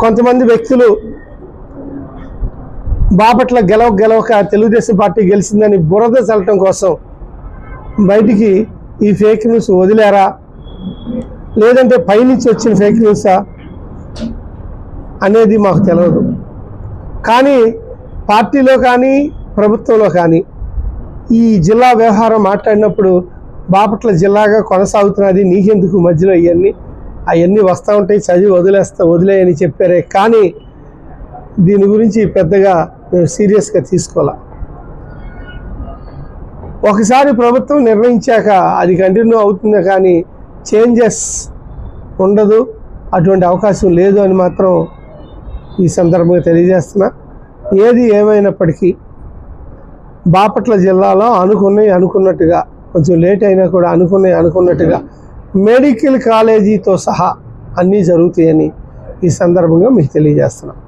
కొంతమంది వ్యక్తులు బాపట్ల గెలవ గెలవక తెలుగుదేశం పార్టీ గెలిచిందని బురద చల్లటం కోసం బయటికి ఈ ఫేక్ న్యూస్ వదిలేరా? లేదంటే పైనుంచి వచ్చిన ఫేక్ న్యూసా అనేది మాకు తెలియదు కానీ పార్టీలో కానీ ప్రభుత్వంలో కానీ ఈ జిల్లా వ్యవహారం మాట్లాడినప్పుడు బాపట్ల జిల్లాగా కొనసాగుతున్నది నీకెందుకు మధ్యలో ఇవన్నీ? అవన్నీ వస్తూ ఉంటాయి చదివి వదిలేస్తా వదిలేయని చెప్పారే. కానీ దీని గురించి పెద్దగా మేము సీరియస్గా తీసుకోవాలా? ఒకసారి ప్రభుత్వం నిర్ణయించాక అది కంటిన్యూ అవుతుంది కానీ చేంజెస్ ఉండదు అటువంటి అవకాశం లేదు అని మాత్రం ఈ సందర్భంగా తెలియజేస్తున్నా. ఏది ఏమైనప్పటికీ బాపట్ల జిల్లాలో అనుకున్నవి అనుకున్నట్టుగా కొంచెం లేట్ అయినా కూడా అనుకున్నవి అనుకున్నట్టుగా మెడికల్ కాలేజీతో సహా అన్నీ జరుగుతాయని ఈ సందర్భంగా మీకు తెలియజేస్తున్నాం.